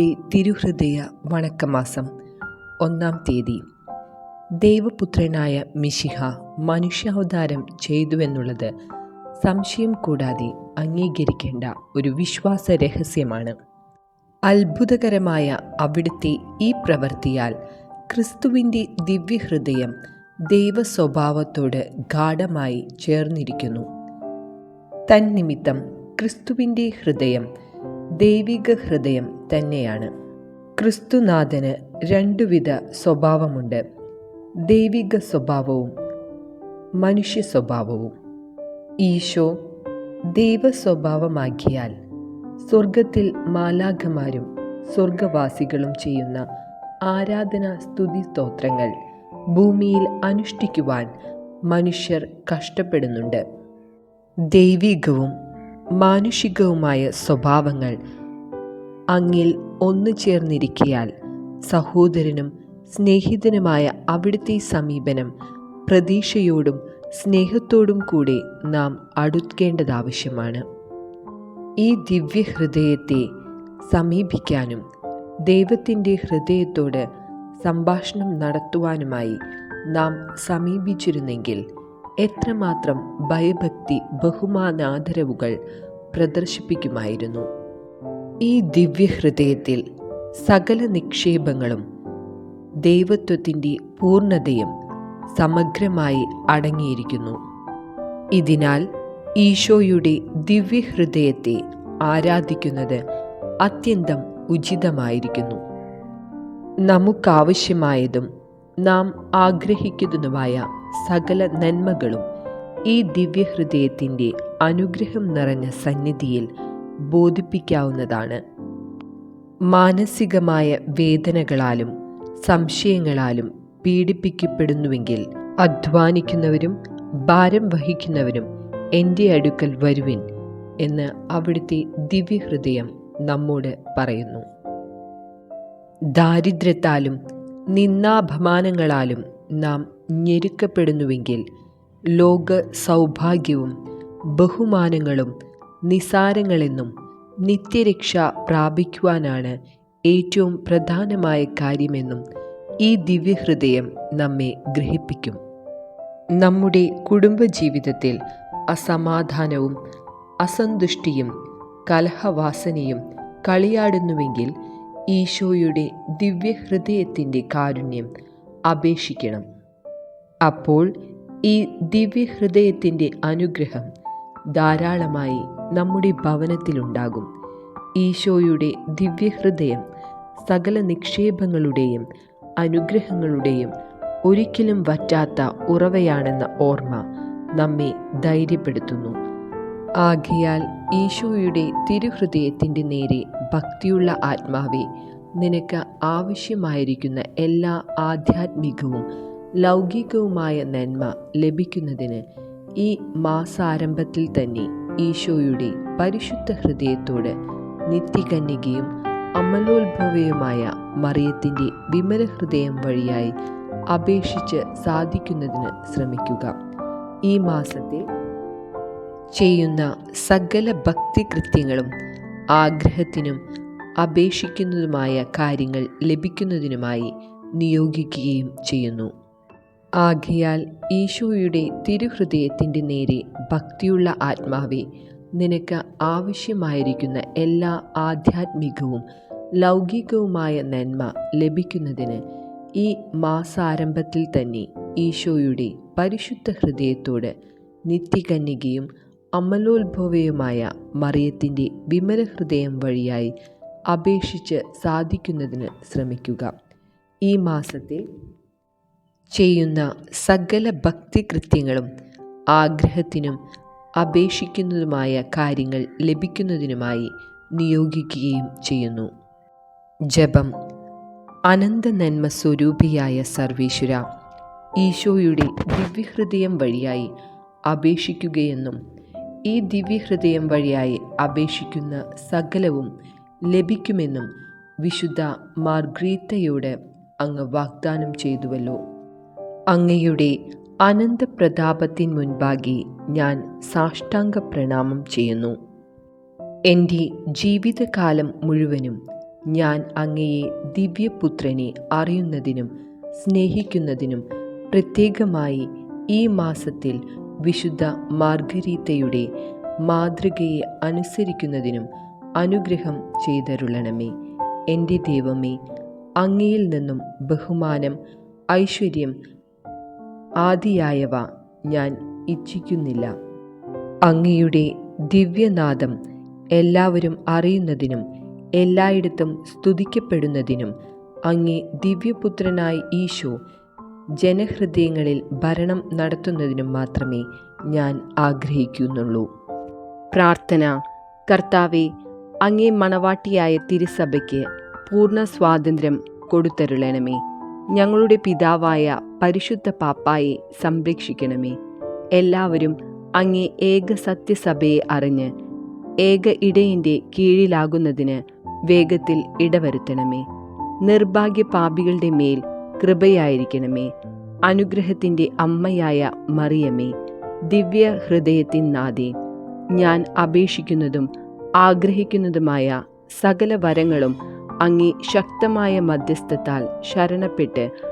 തിരുഹൃദയ വണക്കമാസം ഒന്നാം തീയതി. ദൈവപുത്രനായ മിശിഹ മനുഷ്യാവതാരം ചെയ്തുവെന്നുള്ളത് സംശയം കൂടാതെ അംഗീകരിക്കേണ്ട ഒരു വിശ്വാസ രഹസ്യമാണ്. അത്ഭുതകരമായ അവിടുത്തെ ഈ പ്രവൃത്തിയാൽ ക്രിസ്തുവിന്റെ ദിവ്യഹൃദയം ദൈവസ്വഭാവത്തോട് ഗാഠമായി ചേർന്നിരിക്കുന്നു. തന്നിമിത്തം ക്രിസ്തുവിന്റെ ഹൃദയം ദൈവിക ഹൃദയം തന്നെയാണ്. ക്രിസ്തുനാഥന് രണ്ടുവിധ സ്വഭാവമുണ്ട്. ദൈവിക സ്വഭാവവും മനുഷ്യ സ്വഭാവവും ഈശോ ദൈവ സ്വഭാവമാക്കിയാൽ സ്വർഗത്തിൽ മാലാഖമാരും സ്വർഗവാസികളും ചെയ്യുന്ന ആരാധന സ്തുതി സ്തോത്രങ്ങൾ ഭൂമിയിൽ അനുഷ്ഠിക്കുവാൻ മനുഷ്യർ കഷ്ടപ്പെടുന്നുണ്ട്. ദൈവികവും മാനുഷികവുമായ സ്വഭാവങ്ങൾ അങ്ങിൽ ഒന്നു ചേർന്നിരിക്കിയാൽ സഹോദരനും സ്നേഹിതനുമായ അവിടുത്തെ സമീപനം പ്രതീക്ഷയോടും സ്നേഹത്തോടും കൂടെ നാം അടുക്കേണ്ടതാവശ്യമാണ്. ഈ ദിവ്യഹൃദയത്തെ സമീപിക്കാനും ദൈവത്തിന്റെ ഹൃദയത്തോട് സംഭാഷണം നടത്തുവാനുമായി നാം സമീപിച്ചിരുന്നെങ്കിൽ എത്രമാത്രം ഭയഭക്തി ബഹുമാനാദരവുകൾ പ്രദർശിപ്പിക്കുമായിരുന്നു. ഈ ദിവ്യഹൃദയത്തിൽ സകല നിക്ഷേപങ്ങളും ദൈവത്വത്തിന്റെ പൂർണതയും സമഗ്രമായി അടങ്ങിയിരിക്കുന്നു. ഇതിനാൽ ഈശോയുടെ ദിവ്യഹൃദയത്തെ ആരാധിക്കുന്നത് അത്യന്തം ഉചിതമായിരിക്കുന്നു. നമുക്കാവശ്യമായതും നാം ആഗ്രഹിക്കുന്നതുമായ സകല നന്മകളും ഈ ദിവ്യഹൃദയത്തിന്റെ അനുഗ്രഹം നിറഞ്ഞ സന്നിധിയിൽ ബോധിപ്പിക്കാവുന്നതാണ്. മാനസികമായ വേദനകളാലും സംശയങ്ങളാലും പീഡിപ്പിക്കപ്പെടുന്നുവെങ്കിൽ അധ്വാനിക്കുന്നവരും ഭാരം വഹിക്കുന്നവരും എന്റെ അടുക്കൽ വരുവിൻ എന്ന് അവിടുത്തെ ദിവ്യഹൃദയം നമ്മോട് പറയുന്നു. ദാരിദ്ര്യത്താലും നിന്നാപമാനങ്ങളാലും നാം ഞെരുക്കപ്പെടുന്നുവെങ്കിൽ ലോക സൗഭാഗ്യവും ബഹുമാനങ്ങളും നിസാരങ്ങളെന്നും നിത്യരക്ഷ പ്രാപിക്കുവാനാണ് ഏറ്റവും പ്രധാനമായ കാര്യമെന്നും ഈ ദിവ്യഹൃദയം നമ്മെ ഗ്രഹിപ്പിക്കും. നമ്മുടെ കുടുംബജീവിതത്തിൽ അസമാധാനവും അസന്തുഷ്ടിയും കലഹവാസനയും കളിയാടുന്നുവെങ്കിൽ ഈശോയുടെ ദിവ്യഹൃദയത്തിന്റെ കാരുണ്യം അപേക്ഷിക്കണം. അപ്പോൾ ഈ ദിവ്യഹൃദയത്തിന്റെ അനുഗ്രഹം ധാരാളമായി നമ്മുടെ ഭവനത്തിലുണ്ടാകും. ഈശോയുടെ ദിവ്യഹൃദയം സകല നിക്ഷേപങ്ങളുടെയും അനുഗ്രഹങ്ങളുടെയും ഒരിക്കലും വറ്റാത്ത ഉറവയാണെന്ന ഓർമ്മ നമ്മെ ധൈര്യപ്പെടുത്തുന്നു. ആകയാൽ ഈശോയുടെ തിരുഹൃദയത്തിന്റെ നേരെ ഭക്തിയുള്ള ആത്മാവെ നിനക്ക് ആവശ്യമായിരിക്കുന്ന എല്ലാ ആധ്യാത്മികവും ലൗകികവുമായ നന്മ ലഭിക്കുന്നതിന് ഈ മാസാരംഭത്തിൽ തന്നെ ഈശോയുടെ പരിശുദ്ധ ഹൃദയത്തോട് നിത്യകന്യകയും അമലോത്ഭവയുമായ മറിയത്തിന്റെ വിമല ഹൃദയം വഴിയായി അപേക്ഷിച്ച് സാധിക്കുന്നതിന് ശ്രമിക്കുക. ഈ മാസത്തിൽ ചെയ്യുന്ന സകല ഭക്തികൃത്യങ്ങളും ആഗ്രഹത്തിനും അപേക്ഷിക്കുന്നതുമായ കാര്യങ്ങൾ ലഭിക്കുന്നതിനുമായി നിയോഗിക്കുകയും ചെയ്യുന്നു. ആകയാൽ ഈശോയുടെ തിരുഹൃദയത്തിന്റെ നേരെ ഭക്തിയുള്ള ആത്മാവെ നിനക്ക് ആവശ്യമായിരിക്കുന്ന എല്ലാ ആധ്യാത്മികവും ലൗകികവുമായ നന്മ ലഭിക്കുന്നതിന് ഈ മാസാരംഭത്തിൽ തന്നെ ഈശോയുടെ പരിശുദ്ധ ഹൃദയത്തോട് നിത്യകന്യകയും അമലോത്ഭവയുമായ മറിയത്തിന്റെ വിമല ഹൃദയം വഴിയായി അപേക്ഷിച്ച് സാധിക്കുന്നതിന് ശ്രമിക്കുക. ഈ മാസത്തിൽ ചെയ്യുന്ന സകല ഭക്തികൃത്യങ്ങളും ആഗ്രഹത്തിനും അപേക്ഷിക്കുന്നതുമായ കാര്യങ്ങൾ ലഭിക്കുന്നതിനുമായി നിയോഗിക്കുകയും ചെയ്യുന്നു. ജപം അനന്ത നന്മ സ്വരൂപിയായ സർവേശ്വര ഈശോയുടെ ദിവ്യഹൃദയം വഴിയായി അപേക്ഷിക്കുകയെന്നും ഈ ദിവ്യഹൃദയം വഴിയായി അപേക്ഷിക്കുന്ന സകലവും ലഭിക്കുമെന്നും വിശുദ്ധ മാർഗ്രീത്തയോട് അങ്ങ് വാഗ്ദാനം ചെയ്തുവല്ലോ. അങ്ങയുടെ അനന്തപ്രതാപത്തിന് മുൻപാകെ ഞാൻ സാഷ്ടാംഗ പ്രണാമം ചെയ്യുന്നു. എന്റെ ജീവിതകാലം മുഴുവനും ഞാൻ അങ്ങയെ ദിവ്യപുത്രനെ അറിയുന്നതിനും സ്നേഹിക്കുന്നതിനും പ്രത്യേകമായി ഈ മാസത്തിൽ വിശുദ്ധ മാർഗരീത്തയുടെ മാതൃകയെ അനുസരിക്കുന്നതിനും അനുഗ്രഹം ചെയ്തരുളണമേ. എന്റെ ദൈവമേ അങ്ങയിൽ നിന്നും ബഹുമാനം ഐശ്വര്യം ആദിയായവ ഞാൻ ഇച്ഛിക്കുന്നില്ല. അങ്ങയുടെ ദിവ്യനാദം എല്ലാവരും അറിയുന്നതിനും എല്ലായിടത്തും സ്തുതിക്കപ്പെടുന്നതിനും അങ്ങേ ദിവ്യപുത്രനായ ഈശോ ജനഹൃദയങ്ങളിൽ ഭരണം നടത്തുന്നതിനും മാത്രമേ ഞാൻ ആഗ്രഹിക്കുന്നുള്ളൂ. പ്രാർത്ഥന. കർത്താവെ അങ്ങേ മണവാട്ടിയായ തിരുസഭയ്ക്ക് പൂർണ സ്വാതന്ത്ര്യം കൊടുത്തരുളണമേ. ഞങ്ങളുടെ പിതാവായ പരിശുദ്ധ പാപ്പായെ സംരക്ഷിക്കണമേ. എല്ലാവരും അങ്ങേ ഏക സത്യസഭയെ അറിഞ്ഞ് ഏക ഇടയിന്റെ കീഴിലാകുന്നതിന് വേഗത്തിൽ ഇടവരുത്തണമേ. നിർഭാഗ്യ പാപികളുടെ മേൽ കൃപയായിരിക്കണമേ. അനുഗ്രഹത്തിന്റെ അമ്മയായ മറിയമേ ദിവ്യ ഹൃദയത്തിൻ നാദേ ഞാൻ അപേക്ഷിക്കുന്നതും ആഗ്രഹിക്കുന്നതുമായ സകല വരങ്ങളും അങ്ങേ ശക്തമായ മധ്യസ്ഥത്താൽ ശരണപ്പെട്ട്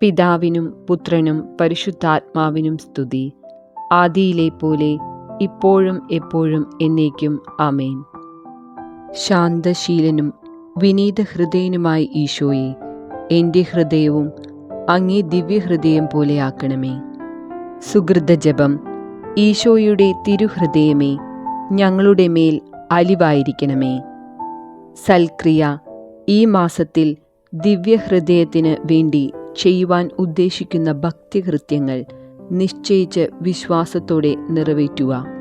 പിതാവിനും പുത്രനും പരിശുദ്ധാത്മാവിനും സ്തുതി. ആദിയിലെ പോലെ ഇപ്പോഴും എപ്പോഴും എന്നേക്കും ആമേൻ. ശാന്തശീലനും വിനീത ഹൃദയനുമായി ഈശോയെ എന്റെ ഹൃദയവും അങ്ങേ ദിവ്യഹൃദയം പോലെയാക്കണമേ സുഹൃത ജപം ഈശോയുടെ തിരുഹൃദയമേ ഞങ്ങളുടെ മേൽ അലിവായിരിക്കണമേ. സൽക്രിയ ഈ മാസത്തിൽ ദിവ്യഹൃദയത്തിന് വേണ്ടി ചെയ്യുവാൻ ഉദ്ദേശിക്കുന്ന ഭക്തികൃത്യങ്ങൾ നിശ്ചയിച്ച് വിശ്വാസത്തോടെ നിറവേറ്റുക.